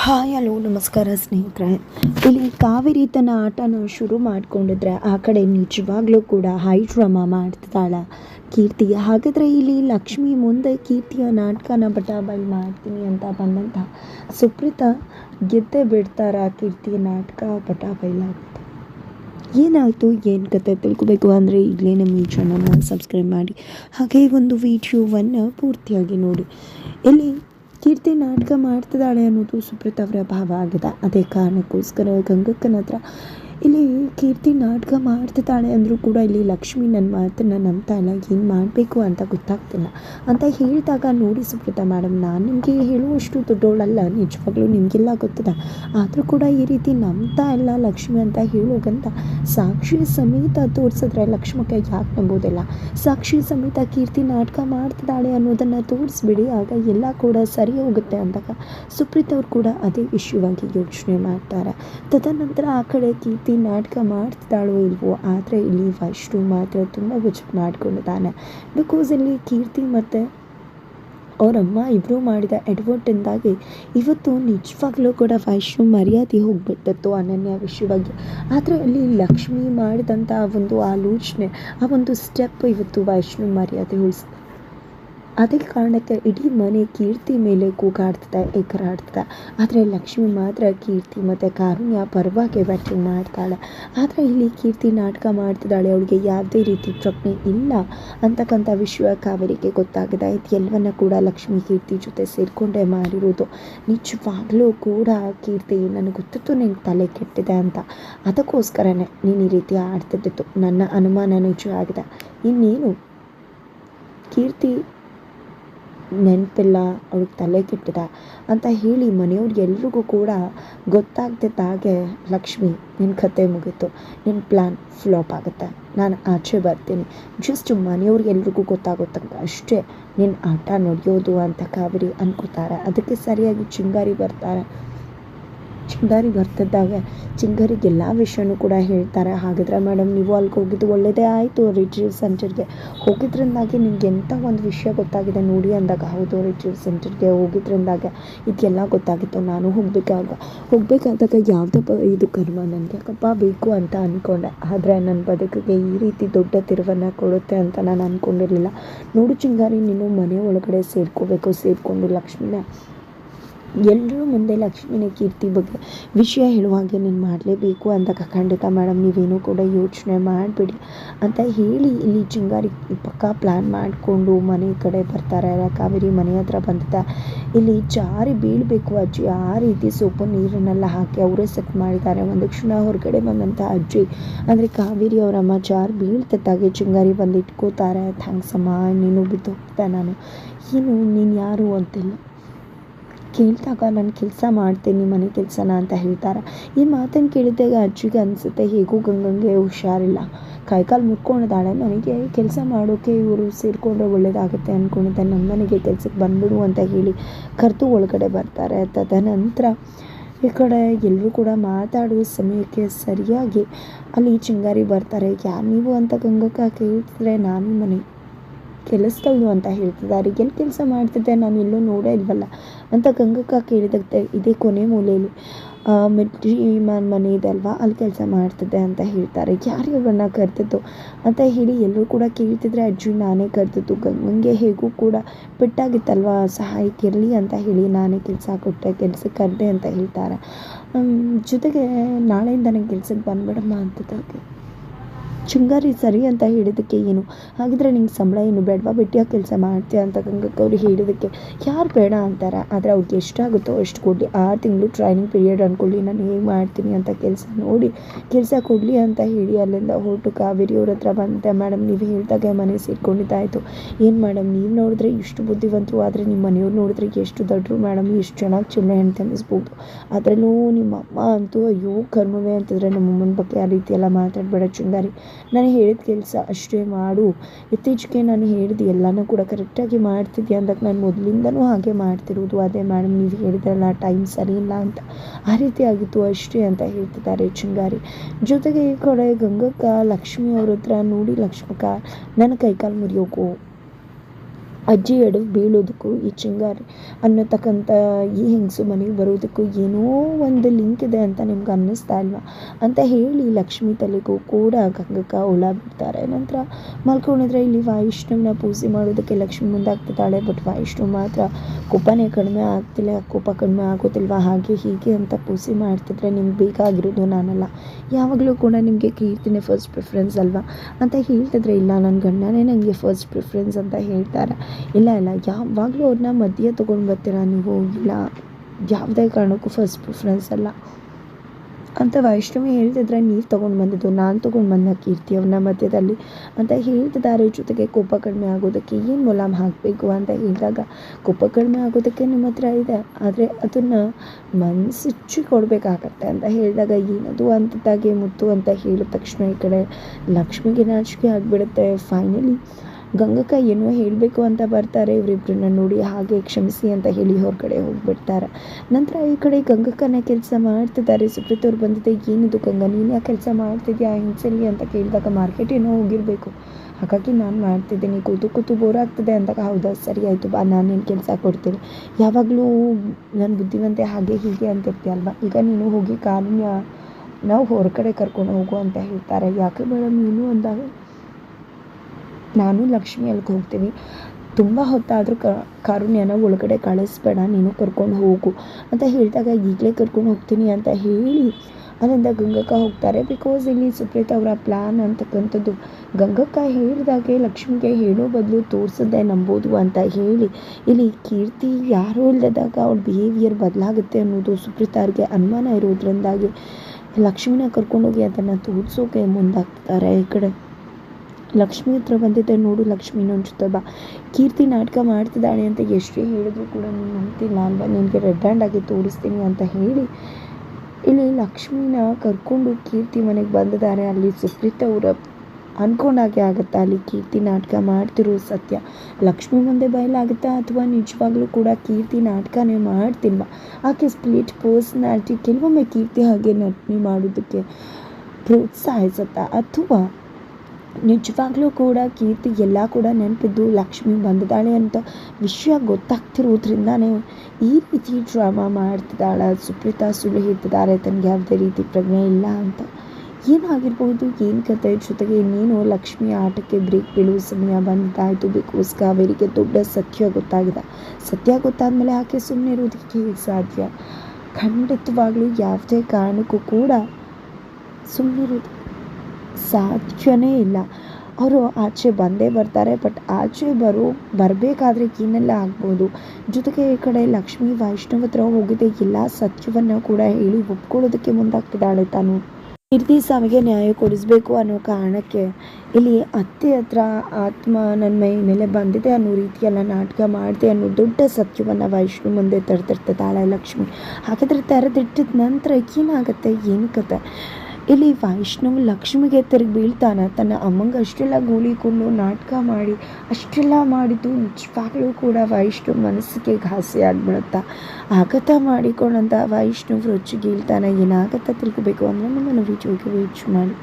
Hi, hello, ನಮಸ್ಕಾರ ಸ್ನೇಹಿತರೆ. ಇಲ್ಲಿ ಕಾವೇರಿ ತನ್ನ ಆಟನ ಶುರು ಮಾಡಿಕೊಂಡಿದ್ರೆ ಆ ಕಡೆ ನಿಜವಾಗ್ಲೂ ಕೂಡ ಹೈ ಡ್ರಾಮಾ ಮಾಡ್ತಿದ್ದಾಳೆ ಕೀರ್ತಿ. ಹಾಗಾದರೆ ಇಲ್ಲಿ ಲಕ್ಷ್ಮಿ ಮುಂದೆ ಕೀರ್ತಿಯ ನಾಟಕನ ಬಟಾಬಲ್ ಮಾಡ್ತೀನಿ ಅಂತ ಬಂದಂಥ ಸುಪ್ರೀತಾ ಗೆದ್ದೆ ಬಿಡ್ತಾರ ಕೀರ್ತಿಯ ನಾಟಕ ಬಟಾಬೈಲಾಗುತ್ತೆ ಏನಾಯಿತು? ಏನು ಕತೆ ತಿಳ್ಕೊಬೇಕು ಅಂದರೆ ಈಗಲೇ ನಮ್ಮ ಈ ಚಾನಲ್ನ ಸಬ್ಸ್ಕ್ರೈಬ್ ಮಾಡಿ. ಹಾಗೆ ಒಂದು ವಿಡಿಯೋವನ್ನು ಪೂರ್ತಿಯಾಗಿ ನೋಡಿ. ಇಲ್ಲಿ ಕೀರ್ತಿ ನಾಟಕ ಮಾಡ್ತಿದ್ದಾಳೆ ಅನ್ನೋದು ಸುಪ್ರೀತ್ ಅವರ ಭಾವ ಆಗಿದೆ. ಅದೇ ಕಾರಣಕ್ಕೋಸ್ಕರ ಗಂಗಕ್ಕನ ಹತ್ರ ಇಲ್ಲಿ ಕೀರ್ತಿ ನಾಟಕ ಮಾಡ್ತಿದ್ದಾಳೆ ಅಂದರೂ ಕೂಡ ಇಲ್ಲಿ ಲಕ್ಷ್ಮಿ ನನ್ನ ಮಾತನ್ನು ನಂಬ್ತಾ ಇಲ್ಲ. ಏನು ಮಾಡಬೇಕು ಅಂತ ಗೊತ್ತಾಗ್ತಿಲ್ಲ. ಅಂತ ಹೇಳಿದಾಗ ನೋಡಿ ಸುಪ್ರೀತ ಮೇಡಮ್ ನಾನು ನಿಮಗೆ ಹೇಳುವಷ್ಟು ದೊಡ್ಡವಳಲ್ಲ ನಿಜವಾಗ್ಲೂ ನಿಮಗೆಲ್ಲ ಗೊತ್ತಿದೆ. ಆದರೂ ಕೂಡ ಈ ರೀತಿ ನಂಬ್ತಾ ಇಲ್ಲ ಲಕ್ಷ್ಮಿ ಅಂತ ಹೇಳೋಗಂತ ಸಾಕ್ಷಿ ಸಮೇತ ತೋರಿಸಿದ್ರೆ ಲಕ್ಷ್ಮಕ್ಕೆ ಯಾಕೆ ನಂಬೋದಿಲ್ಲ? ಸಾಕ್ಷಿ ಸಮೇತ ಕೀರ್ತಿ ನಾಟಕ ಮಾಡ್ತಿದ್ದಾಳೆ ಅನ್ನೋದನ್ನು ತೋರಿಸ್ಬಿಡಿ, ಆಗ ಎಲ್ಲ ಕೂಡ ಸರಿ ಹೋಗುತ್ತೆ ಅಂದಾಗ ಸುಪ್ರೀತ್ ಅವ್ರು ಕೂಡ ಅದೇ ವಿಷಯವಾಗಿ ಯೋಚನೆ ಮಾಡ್ತಾರೆ. ತದನಂತರ ಆ ಕಡೆ ಕೀರ್ತಿ ನಾಟಕ ಮಾಡ್ತಿದ್ದಾಳೋ ಇಲ್ವೋ, ಆದರೆ ಇಲ್ಲಿ ವೈಷ್ಣು ಮಾತ್ರ ತುಂಬ ವಿಚಿತ್ ಮಾಡ್ಕೊಂಡಿದ್ದಾನೆ. ಬಿಕಾಸ್ ಇಲ್ಲಿ ಕೀರ್ತಿ ಮತ್ತು ಅವರಮ್ಮ ಇಬ್ಬರು ಮಾಡಿದ ಎಡ್ವರ್ಟಿಂದಾಗಿ ಇವತ್ತು ನಿಜವಾಗ್ಲೂ ಕೂಡ ವೈಷ್ಣು ಮರ್ಯಾದೆ ಹೋಗ್ಬಿಟ್ಟಿತ್ತು ಅನನ್ಯ ವಿಷಯವಾಗಿ. ಆದರೆ ಅಲ್ಲಿ ಲಕ್ಷ್ಮಿ ಮಾಡಿದಂಥ ಒಂದು ಆಲೋಚನೆ, ಆ ಒಂದು ಸ್ಟೆಪ್ ಇವತ್ತು ವೈಷ್ಣು ಮರ್ಯಾದೆ ಉಳಿಸಿದೆ ಅದೇ ಕಾರಣಕ್ಕೆ ಇಡೀ ಮನೆ ಕೀರ್ತಿ ಮೇಲೆ ಕೂಗಾಡ್ತಿದೆ, ಎಗರಾಡ್ತದೆ. ಆದರೆ ಲಕ್ಷ್ಮಿ ಮಾತ್ರ ಕೀರ್ತಿ ಮತ್ತು ಕಾರುಣ್ಯ ಪರವಾಗಿ ಬ್ಯಾಟಿಂಗ್ ಮಾಡ್ತಾಳೆ. ಆದರೆ ಇಲ್ಲಿ ಕೀರ್ತಿ ನಾಟಕ ಮಾಡ್ತಿದ್ದಾಳೆ. ಅವಳಿಗೆ ಯಾವುದೇ ರೀತಿ ಪ್ರಜ್ಞೆ ಇಲ್ಲ. ಅಂತಕ್ಕಂಥ ವಿಷಯ ಕಾವೇರಿಗೆ ಗೊತ್ತಾಗಿದೆ. ಇದು ಎಲ್ಲವನ್ನ ಕೂಡ ಲಕ್ಷ್ಮಿ ಕೀರ್ತಿ ಜೊತೆ ಸೇರಿಕೊಂಡೇ ಮಾಡಿರೋದು. ನಿಜವಾಗ್ಲೂ ಕೂಡ ಕೀರ್ತಿ ನನಗೆ ಗೊತ್ತಿತ್ತು ನಿನ್ನ ತಲೆ ಕೆಟ್ಟಿದೆ ಅಂತ. ಅದಕ್ಕೋಸ್ಕರನೇ ನೀನು ಈ ರೀತಿ ಆಡ್ತಿದ್ದಿತ್ತು ನನ್ನ ಅನುಮಾನ ನಿಜ ಆಗಿದೆ ಇನ್ನೇನು? ಕೀರ್ತಿ ನೆನಪಿಲ್ಲ, ಅವ್ಳಿಗೆ ತಲೆ ಕೆಟ್ಟಿದೆ ಅಂತ ಹೇಳಿ ಮನೆಯವ್ರು ಎಲ್ರಿಗೂ ಕೂಡ ಗೊತ್ತಾಗ್ತಿದ್ದಾಗೆ ಲಕ್ಷ್ಮಿ ನಿನ್ನ ಕತೆ ಮುಗೀತು. ನಿನ್ನ ಪ್ಲ್ಯಾನ್ ಫ್ಲಾಪ್ ಆಗುತ್ತೆ. ನಾನು ಆಚೆ ಬರ್ತೀನಿ. ಜಸ್ಟ್ ಮನೆಯವ್ರಿಗೆಲ್ರಿಗೂ ಗೊತ್ತಾಗೋ ಅಷ್ಟೇ. ನಿನ್ನ ಆಟ ನಡೆಯೋದು ಅಂತ ಕಾವೇರಿ ಅನ್ಕೋತಾರೆ. ಅದಕ್ಕೆ ಸರಿಯಾಗಿ ಚಿಂಗಾರಿ ಬರ್ತಾರೆ. ಚಿಂಗಾರಿ ಬರ್ತಿದ್ದಾಗ ಚಿಂಗರಿಗೆ ಎಲ್ಲ ವಿಷಯನೂ ಕೂಡ ಹೇಳ್ತಾರೆ. ಹಾಗಿದ್ರೆ ಮೇಡಮ್ ನೀವು ಅಲ್ಲಿಗೆ ಹೋಗಿದ್ದು ಒಳ್ಳೆಯದೇ ಆಯಿತು ರಿಟ್ರೀವ್ ಸೆಂಟರ್ಗೆ ಹೋಗಿದ್ರಿಂದಾಗಿ ನಿಮ್ಗೆ ಎಂಥ ಒಂದು ವಿಷಯ ಗೊತ್ತಾಗಿದೆ ನೋಡಿ ಅಂದಾಗ, ಹೌದು ರಿಟ್ರೀವ್ ಸೆಂಟರ್ಗೆ ಹೋಗಿದ್ರಿಂದಾಗೆ ಇದೆಲ್ಲ ಗೊತ್ತಾಗಿತ್ತು. ನಾನು ಹೋಗಬೇಕಾಗ, ಹೋಗಬೇಕಾದಾಗ ಯಾವುದಪ್ಪ ಇದು ಕರ್ಮ ನನಗೆ ಯಾಕಪ್ಪ ಬೇಕು ಅಂತ ಅಂದ್ಕೊಂಡೆ ಆದರೆ ನನ್ನ ಬದುಕಿಗೆ ಈ ರೀತಿ ದೊಡ್ಡ ತಿರುವನ್ನು ಕೊಡುತ್ತೆ ಅಂತ ನಾನು ಅಂದ್ಕೊಂಡಿರಲಿಲ್ಲ ನೋಡು ಚಿಂಗಾರಿ, ನೀನು ಮನೆ ಒಳಗಡೆ ಸೇರ್ಕೋಬೇಕು, ಸೇರಿಕೊಂಡು ಲಕ್ಷ್ಮಿನ ಎಲ್ಲರೂ ಮುಂದೆ ಲಕ್ಷ್ಮಿನ ಕೀರ್ತಿ ಬಗ್ಗೆ ವಿಷಯ ಹೇಳುವಾಗೆ ನೀನು ಮಾಡಲೇಬೇಕು ಅಂದಾಗ ಖಂಡಿತ ಮೇಡಮ್ ನೀವೇನು ಕೂಡ ಯೋಚನೆ ಮಾಡಬೇಡಿ ಅಂತ ಹೇಳಿ ಇಲ್ಲಿ ಚಿಂಗಾರಿ ಪಕ್ಕ ಪ್ಲ್ಯಾನ್ ಮಾಡಿಕೊಂಡು ಮನೆ ಕಡೆ ಬರ್ತಾರೆ. ಕಾವೇರಿ ಮನೆ ಹತ್ರ ಬಂದಿದ್ದ. ಇಲ್ಲಿ ಜಾರಿ ಬೀಳಬೇಕು ಅಜ್ಜಿ. ಆ ರೀತಿ ಸೊಪ್ಪು ನೀರನ್ನೆಲ್ಲ ಹಾಕಿ ಅವರೇ ಸೆಟ್ ಮಾಡಿದ್ದಾರೆ. ಒಂದು ಕ್ಷಣ ಹೊರಗಡೆ ಬಂದಂಥ ಅಜ್ಜಿ. ಅಂದರೆ ಕಾವೇರಿ ಅವರಮ್ಮ ಜಾರು ಬೀಳ್ತಿದ್ದಾಗೆ ಚಿಂಗಾರಿ ಬಂದು ಇಟ್ಕೋತಾರೆ ಥ್ಯಾಂಕ್ಸ್ ಅಮ್ಮ, ನೀನು ಬಿದ್ದೋಗ್ತಾ ನಾನು. ಏನು, ನೀನು ಯಾರು ಅಂತಿಲ್ಲ. ಕೇಳಿದಾಗ ನಾನು ಕೆಲಸ ಮಾಡ್ತೀನಿ, ಮನೆ ಕೆಲಸನ ಅಂತ ಹೇಳ್ತಾರೆ. ಈ ಮಾತನ್ನು ಕೇಳಿದಾಗ ಅಜ್ಜಿಗೆ ಅನಿಸುತ್ತೆ, ಹೇಗೂ ಗಂಗಂಗೆ ಹುಷಾರಿಲ್ಲ. ಕೈಕಾಲು ಮುಟ್ಕೊಂಡಿದ್ದಾಳೆ ನನಗೆ ಕೆಲಸ ಮಾಡೋಕ್ಕೆ ಇವರು ಸೇರಿಕೊಂಡ್ರೆ ಒಳ್ಳೆಯದಾಗುತ್ತೆ ಅಂದ್ಕೊಂಡಿದ್ದೆ ನಮ್ಮ ಮನೆಗೆ ಕೆಲಸಕ್ಕೆ ಬಂದ್ಬಿಡು ಅಂತ ಹೇಳಿ ಕರೆದು ಒಳಗಡೆ ಬರ್ತಾರೆ. ತದನಂತರ ಈ ಕಡೆ ಎಲ್ಲರೂ ಕೂಡ ಮಾತಾಡುವ ಸಮಯಕ್ಕೆ ಸರಿಯಾಗಿ ಅಲ್ಲಿ ಚಿಂಗಾರಿ ಬರ್ತಾರೆ. ಯಾರು ನೀವು? ಅಂತ ಗಂಗಕ್ಕ ಕೇಳಿದ್ರೆ, ನಾನು ಮನೆ. ಕೆಲಸದವಳು ಅಂತ ಹೇಳ್ತಿದ್ದಾರೆ ಎಲ್ಲಿ ಕೆಲಸ ಮಾಡ್ತಿದ್ದೆ ನಾನು ಎಲ್ಲೂ ನೋಡೇ ಇಲ್ವಲ್ಲ? ಅಂತ ಗಂಗಕ್ಕ ಕೇಳಿದಕ್ಕೆ ಇದೇ ಕೊನೆ ಮೂಲೆಯಲ್ಲಿ ಮೆಟ್ಟಿ ಮಾನ್ ಮನೆ ಇದೆ ಅಲ್ವಾ? ಅಲ್ಲಿ ಕೆಲಸ ಮಾಡ್ತಿದ್ದೆ ಅಂತ ಹೇಳ್ತಾರೆ. ಯಾರು ಇವ್ರನ್ನ ಕರೆದಿದ್ದು? ಅಂತ ಹೇಳಿ ಎಲ್ಲರೂ ಕೂಡ ಕೇಳ್ತಿದ್ರೆ, ಅಜ್ಜಿ ನಾನೇ ಕರೆದಿದ್ದು. ಗಂಗಂಗೆ ಹೇಗೂ ಕೂಡ ಪೆಟ್ಟಾಗಿತ್ತಲ್ವಾ? ಸಹಾಯಕ್ಕಿರಲಿ ಅಂತ ಹೇಳಿ ನಾನೇ ಕೆಲಸ ಕೊಟ್ಟೆ, ಕೆಲಸಕ್ಕೆ ಕರೆದೆ ಅಂತ ಹೇಳ್ತಾರೆ. ಜೊತೆಗೆ ನಾಳೆಯಿಂದ ನನಗೆ ಕೆಲ್ಸಕ್ಕೆ ಬಂದ್ಬಿಡಮ್ಮ ಅಂತದಾಗೆ ಚಿಂಗಾರಿ ಸರಿ ಅಂತ ಹೇಳಿದ್ದಕ್ಕೆ ಏನು? ಹಾಗಿದ್ರೆ ನಿಂಗೆ ಸಂಬಳ ಏನು? ಬೇಡವಾ ಬಿಟ್ಟಿಯಾಗಿ ಕೆಲಸ ಮಾಡ್ತೀಯ ಅಂತ ಗಂಗಕ್ಕೆ ಅವ್ರು ಹೇಳಿದ್ದಕ್ಕೆ. ಯಾರು ಬೇಡ ಅಂತಾರೆ? ಆದರೆ ಅವ್ರಿಗೆ ಎಷ್ಟಾಗುತ್ತೋ ಅಷ್ಟು ಕೊಡಲಿ. ಆರು ತಿಂಗಳು ಟ್ರೈನಿಂಗ್ ಪೀರಿಯಡ್ ಅಂದ್ಕೊಳ್ಳಿ ನಾನು ಹೇಗೆ ಮಾಡ್ತೀನಿ ಅಂತ ಕೆಲಸ ನೋಡಿ. ಕೆಲಸ ಕೊಡಲಿ ಅಂತ ಹೇಳಿ ಅಲ್ಲಿಂದ ಹೊರಟು ಕಾವೇರಿ ಅವ್ರ ಹತ್ರ ಬಂದೆ. ಮೇಡಮ್, ನೀವು ಹೇಳಿದಾಗ ಮನೆ ಸೇರ್ಕೊಂಡಿದ್ದಾಯಿತು ಏನು ಮೇಡಮ್, ನೀವು ನೋಡಿದ್ರೆ ಇಷ್ಟು ಬುದ್ಧಿವಂತರು ಆದರೆ ನಿಮ್ಮ ಮನೆಯವ್ರು ನೋಡಿದ್ರೆ ಎಷ್ಟು ದೊಡ್ಡರು ಮೇಡಮ್, ಎಷ್ಟು ಚೆನ್ನಾಗಿ ಚಿನ್ನ ಅಂತ ಅನ್ನಿಸ್ಬೋದು ಅದರಲ್ಲೂ ನಿಮ್ಮ ಅಮ್ಮ ಅಂತೂ ಅಯ್ಯೋ ಕರ್ಮವೇ ಅಂತಂದರೆ ನಮ್ಮಮ್ಮನ ಬಗ್ಗೆ ಆ ರೀತಿ ಎಲ್ಲ ಮಾತಾಡಬೇಡ ಚಿಂಗಾರಿ ನಾನು ಹೇಳಿದ ಕೆಲಸ ಅಷ್ಟೇ ಮಾಡು. ಇತ್ತೀಚೆಗೆ ನಾನು ಹೇಳಿದ ಎಲ್ಲನೂ ಕೂಡ ಕರೆಕ್ಟಾಗಿ ಮಾಡ್ತಿದ್ದೆ ಅಂದಾಗ ನಾನು ಮೊದಲಿಂದನೂ ಹಾಗೆ ಮಾಡ್ತಿರೋದು. ಅದೇ ಮೇಡಮ್ ನೀವು ಹೇಳಿದ್ರಲ್ಲ ಟೈಮ್ ಸರಿ ಇಲ್ಲ ಅಂತ. ಆ ರೀತಿ ಆಗಿತ್ತು ಅಷ್ಟೇ ಅಂತ ಹೇಳ್ತಿದ್ದಾರೆ ಚಿಂಗಾರಿ ಜೊತೆಗೆ ಈ ಕಡೆ ಗಂಗಕ್ಕ, ಲಕ್ಷ್ಮಿ ಅವ್ರ ಹತ್ರ ನೋಡಿ ಲಕ್ಷ್ಮಕ್ಕ, ನನ್ನ ಕೈಕಾಲು ಮುರಿಯೋಕು. ಅಜ್ಜಿ ಎಡವಿ ಬೀಳೋದಕ್ಕೂ ಈ ಚಿಂಗಾರಿ ಅನ್ನತಕ್ಕಂಥ ಈ ಹೆಂಗಸು ಮನೆಗೆ ಬರೋದಕ್ಕೂ ಏನೋ ಒಂದು ಲಿಂಕ್ ಇದೆ ಅಂತ ನಿಮ್ಗೆ ಅನ್ನಿಸ್ತಾ ಇಲ್ವಾ? ಅಂತ ಹೇಳಿ ಲಕ್ಷ್ಮಿ ತಲೆಗೂ ಕೂಡ ಗಂಗಕ್ಕ ಉಳ ಬಿಡ್ತಾರೆ. ನಂತರ ಮಲ್ಕೊಂಡಿದ್ರೆ ಇಲ್ಲಿ ವೈಷ್ಣವನ ಪೂಜೆ ಮಾಡೋದಕ್ಕೆ ಲಕ್ಷ್ಮಿ ಮುಂದಾಗ್ತಿದ್ದಾಳೆ ಬಟ್ ವಾಯುಷ್ಣು ಮಾತ್ರ ಕೋಪನೇ ಕಡಿಮೆ ಆಗ್ತಿಲ್ಲ. ಕೋಪ ಕಡಿಮೆ ಆಗೋದಿಲ್ವಾ? ಹಾಗೆ ಹೀಗೆ ಅಂತ ಪೂಜೆ ಮಾಡ್ತಿದ್ರೆ ನಿಮ್ಗೆ ಬೇಕಾಗಿರೋದು ನಾನಲ್ಲ. ಯಾವಾಗಲೂ ಕೂಡ ನಿಮಗೆ ಕೀರ್ತಿನೇ ಫಸ್ಟ್ ಪ್ರಿಫರೆನ್ಸ್ ಅಲ್ವಾ? ಅಂತ ಹೇಳ್ತಿದ್ರೆ ಇಲ್ಲ ನನ್ನ ಗಂಡನೇ ನನಗೆ ಫಸ್ಟ್ ಪ್ರಿಫರೆನ್ಸ್ ಅಂತ ಹೇಳ್ತಾರೆ. ಇಲ್ಲ ಇಲ್ಲ. ಯಾವಾಗಲೂ ಅವ್ರನ್ನ ಮಧ್ಯೆ ತೊಗೊಂಡು ಬರ್ತೀರಾ ನೀವು? ಇಲ್ಲ, ಯಾವುದೇ ಕಾರಣಕ್ಕೂ ಫಸ್ಟ್ ಪ್ರಿಫ್ರೆನ್ಸ್ ಅಲ್ಲ. ಅಂತ ವೈಷ್ಣವಿ ಹೇಳ್ತಿದ್ರೆ ನೀರು ತೊಗೊಂಡು ಬಂದಿದ್ದು, ನಾನು ತೊಗೊಂಡು ಬಂದ ಕೀರ್ತಿ ಅವ್ರನ್ನ ಮಧ್ಯದಲ್ಲಿ ಅಂತ ಹೇಳ್ತಿದ್ದಾರೆ. ಜೊತೆಗೆ ಕೋಪ ಕಡಿಮೆ ಆಗೋದಕ್ಕೆ ಏನು ಮುಲಾಮ್ ಹಾಕಬೇಕು ಅಂತ ಹೇಳಿದಾಗ ಕೋಪ ಕಡಿಮೆ ಆಗೋದಕ್ಕೆ ನಿಮ್ಮ ಹತ್ರ ಇದೆ. ಆದರೆ ಅದನ್ನು ಮನಸ್ಸಿಚ್ಚಿ ಕೊಡಬೇಕಾಗತ್ತೆ ಅಂತ ಹೇಳಿದಾಗ ಏನದು ಅಂತದಾಗೆ ಮುತ್ತು ಅಂತ ಹೇಳಿದ ತಕ್ಷಣ ಈ ಕಡೆ ಲಕ್ಷ್ಮಿಗೆ ನಾಚಿಕೆ ಆಗಿಬಿಡುತ್ತೆ. ಫೈನಲಿ ಗಂಗಕ್ಕ ಏನೋ ಹೇಳಬೇಕು ಅಂತ ಬರ್ತಾರೆ. ಇವರಿಬ್ಬರನ್ನ ನೋಡಿ ಹಾಗೆ ಕ್ಷಮಿಸಿ ಅಂತ ಹೇಳಿ ಹೊರಗಡೆ ಹೋಗಿಬಿಡ್ತಾರೆ. ನಂತರ ಈ ಕಡೆ ಗಂಗಕ್ಕನ ಕೆಲಸ ಮಾಡ್ತಿದ್ದಾರೆ. ಸುಪ್ರೀತ್ ಅವ್ರು ಬಂದಿದ್ದೆ ಏನಿದು ಗಂಗಾ? ನೀನು ಯಾಕೆ ಕೆಲಸ ಮಾಡ್ತಿದ್ಯಾ? ಹಿಂಸಲಿ ಅಂತ ಕೇಳಿದಾಗ ಮಾರ್ಕೆಟ್ ಏನೋ ಹೋಗಿರಬೇಕು. ಹಾಗಾಗಿ ನಾನು ಮಾಡ್ತಿದ್ದೀನಿ. ಕೂತು ಕೂತು ಬೋರ್ ಆಗ್ತದೆ ಅಂದಾಗ ಹೌದಾ? ಸರಿ ಆಯಿತು, ಬಾ. ನಾನೇನು ಕೆಲಸ ಕೊಡ್ತೀನಿ. ಯಾವಾಗಲೂ ನನ್ನ ಬುದ್ಧಿವಂತೆ ಹಾಗೆ ಹೀಗೆ ಅಂತಿರ್ತೀಯಲ್ವ ಈಗ ನೀನು ಹೋಗಿ ಕಾಲಿನ ನಾವು ಹೊರಗಡೆ ಕರ್ಕೊಂಡು ಹೋಗು ಅಂತ ಹೇಳ್ತಾರೆ. ಯಾಕೆ ಮೇಡಮ್ ನೀನು ಅಂದಾಗ ನಾನು ಲಕ್ಷ್ಮಿ ಅಲ್ಲಿಗೆ ಹೋಗ್ತೀವಿ ತುಂಬ ಹೊತ್ತಾದರೂ ಕಾರುಣ್ಯನ ಒಳಗಡೆ ಕಳಿಸ್ಬೇಡ, ನೀನು ಕರ್ಕೊಂಡು ಹೋಗು ಅಂತ ಹೇಳಿದಾಗ ಈಗಲೇ ಕರ್ಕೊಂಡು ಹೋಗ್ತೀನಿ ಅಂತ ಹೇಳಿ ಅಲ್ಲಿಂದ ಗಂಗಕ್ಕ ಹೋಗ್ತಾರೆ. ಬಿಕಾಸ್ ಇಲ್ಲಿ ಸುಪ್ರೀತ್ ಅವರ ಪ್ಲ್ಯಾನ್ ಅಂತಕ್ಕಂಥದ್ದು. ಗಂಗಕ್ಕ ಹೇಳಿದಾಗೆ ಲಕ್ಷ್ಮಿಗೆ ಹೇಳೋ ಬದಲು ತೋರಿಸದೆ ನಂಬೋದು ಅಂತ ಹೇಳಿ. ಇಲ್ಲಿ ಕೀರ್ತಿ ಯಾರೂ ಇಲ್ಲದಾಗ ಅವ್ರ ಬಿಹೇವಿಯರ್ ಬದಲಾಗುತ್ತೆ ಅನ್ನೋದು ಸುಪ್ರೀತ್ ಅವ್ರಿಗೆ ಅನುಮಾನ ಇರೋದ್ರಿಂದಾಗಿ ಲಕ್ಷ್ಮಿನ ಕರ್ಕೊಂಡೋಗಿ ಅದನ್ನು ತೋರಿಸೋಕೆ ಮುಂದಾಗ್ತಾರೆ ಈ ಕಡೆ. ಲಕ್ಷ್ಮಿ ಹತ್ರ ಬಂದಿದ್ದೆ, ನೋಡು ಲಕ್ಷ್ಮಿ ನನ್ನ ಬಾ. ಕೀರ್ತಿ ನಾಟಕ ಮಾಡ್ತಿದ್ದಾಳೆ ಅಂತ ಎಷ್ಟೇ ಹೇಳಿದ್ರು ಕೂಡ ನೀನು ನಂಬ್ತಿಲ್ಲ ಅಲ್ವಾ ನಿನಗೆ ರೆಡ್ ಹ್ಯಾಂಡ್ ಆಗಿ ತೋರಿಸ್ತೀನಿ ಅಂತ ಹೇಳಿ. ಇಲ್ಲಿ ಲಕ್ಷ್ಮಿನ ಕರ್ಕೊಂಡು ಕೀರ್ತಿ ಮನೆಗೆ ಬಂದಿದ್ದಾರೆ. ಅಲ್ಲಿ ಸುಪ್ರೀತ್ ಅವರ ಅಂದ್ಕೊಂಡಾಗೆ ಆಗುತ್ತಾ? ಅಲ್ಲಿ ಕೀರ್ತಿ ನಾಟಕ ಮಾಡ್ತಿರೋ ಸತ್ಯ. ಲಕ್ಷ್ಮಿ ಮುಂದೆ ಬಯಲಾಗುತ್ತಾ? ಅಥವಾ ನಿಜವಾಗ್ಲೂ ಕೂಡ ಕೀರ್ತಿ ನಾಟಕನೇ ಮಾಡ್ತಿಲ್ವಾ? ಆಕೆ ಸ್ಪ್ಲಿಟ್ ಪರ್ಸ್ನಾಲಿಟಿ ಕೆಲವೊಮ್ಮೆ ಕೀರ್ತಿ ಹಾಗೆ ನಟನೆ ಮಾಡೋದಕ್ಕೆ ಪ್ರೋತ್ಸಾಹಿಸುತ್ತಾ? ಅಥವಾ ನಿಜವಾಗ್ಲೂ ಕೂಡ ಕೀರ್ತಿ ಎಲ್ಲ ಕೂಡ ನೆನಪಿದ್ದು ಲಕ್ಷ್ಮಿ ಬಂದಿದ್ದಾಳೆ ಅಂತ ವಿಷಯ ಗೊತ್ತಾಗ್ತಿರೋದ್ರಿಂದನೇ ಈ ರೀತಿ ಡ್ರಾಮಾ ಮಾಡ್ತಿದ್ದಾಳೆ. ಸುಪ್ರೀತಾ ಸುಳ್ಳು ಹೇಳ್ತಿದ್ದಾರೆ. ತನಗೆ ಯಾವುದೇ ರೀತಿ ಪ್ರಜ್ಞೆ ಇಲ್ಲ ಅಂತ. ಏನಾಗಿರ್ಬೋದು? ಏನು ಕತೆ? ಜೊತೆಗೆ ಇನ್ನೇನು ಲಕ್ಷ್ಮಿ ಆಟಕ್ಕೆ ಬ್ರೇಕ್ ಬೀಳುವ ಸಮಯ ಬಂದಾಯಿತು ಬಿಕಾಸ್ ಕಾವೇರಿಗೆ ದೊಡ್ಡ ಸತ್ಯ ಗೊತ್ತಾಗಿದೆ. ಸತ್ಯ ಗೊತ್ತಾದಮೇಲೆ ಆಕೆ ಸುಮ್ಮನೆ ಇರೋದಕ್ಕೆ ಹೇಗೆ ಸಾಧ್ಯ. ಖಂಡಿತವಾಗ್ಲೂ ಯಾವುದೇ ಕಾರಣಕ್ಕೂ ಕೂಡ ಸುಮ್ಮನೆ ಇರೋದು ಸಾಧ್ಯವೇ ಇಲ್ಲ. ಅವರು ಆಚೆ ಬಂದೇ ಬರ್ತಾರೆ, ಬಟ್ ಆಚೆ ಬರೋ, ಬರಬೇಕಾದ್ರೆ ಏನೆಲ್ಲ ಆಗ್ಬೋದು? ಜೊತೆಗೆ ಈ ಕಡೆ ಲಕ್ಷ್ಮೀ ವೈಷ್ಣವ ಹತ್ರ ಹೋಗಿದೆ. ಎಲ್ಲ ಸತ್ಯವನ್ನು ಕೂಡ ಹೇಳಿ ಒಪ್ಕೊಳ್ಳೋದಕ್ಕೆ ಮುಂದಾಗ್ತಿದ್ದಾಳೆ ತಾನು. ಕೀರ್ತಿ ಸಾವಿಗೆ ನ್ಯಾಯ ಕೊಡಿಸ್ಬೇಕು ಅನ್ನೋ ಕಾರಣಕ್ಕೆ ಇಲ್ಲಿ ಅತ್ತೆ ಹತ್ರ ಆತ್ಮ ನನ್ನ ಮೈ ಮೇಲೆ ಬಂದಿದೆ ಅನ್ನೋ ರೀತಿಯೆಲ್ಲ ನಾಟಕ ಮಾಡಿದೆ ಅನ್ನೋ ದೊಡ್ಡ ಸತ್ಯವನ್ನು ವೈಷ್ಣು ಮುಂದೆ ತರ್ತಿರ್ತಿದ್ದಾಳೆ ಲಕ್ಷ್ಮಿ. ಹಾಗಾದರೆ ತೆರೆದಿಟ್ಟಿದ ನಂತರ ಏನಾಗುತ್ತೆ? ಏನು ಕತೆ? ಇಲ್ಲಿ ವೈಷ್ಣವ್ ಲಕ್ಷ್ಮಿಗೆ ತಿರುಗಿ ಬೀಳ್ತಾನೆ. ತನ್ನ ಅಮ್ಮಂಗೆ ಅಷ್ಟೆಲ್ಲ ಕೊಂಡು ನಾಟಕ ಮಾಡಿ, ಅಷ್ಟೆಲ್ಲ ಮಾಡಿದ್ದು ನಿಜವಾಗ್ಲೂ ಕೂಡ ವೈಷ್ಣವ್ ಮನಸ್ಸಿಗೆ ಘಾಸಿ ಆಗ್ಬಿಡುತ್ತಾ. ಆಗತ ಮಾಡಿಕೊಂಡಂಥ ವೈಷ್ಣವ್ ರೊಚ್ಚಿಗೀಳ್ತಾನೆ ಏನಾಗತ್ತ ತಿರುಗಬೇಕು ಅಂದರೆ ನಮ್ಮನ್ನು ವಿಡಿಯೋಗೆ ವೀಚ್ ಮಾಡಿ.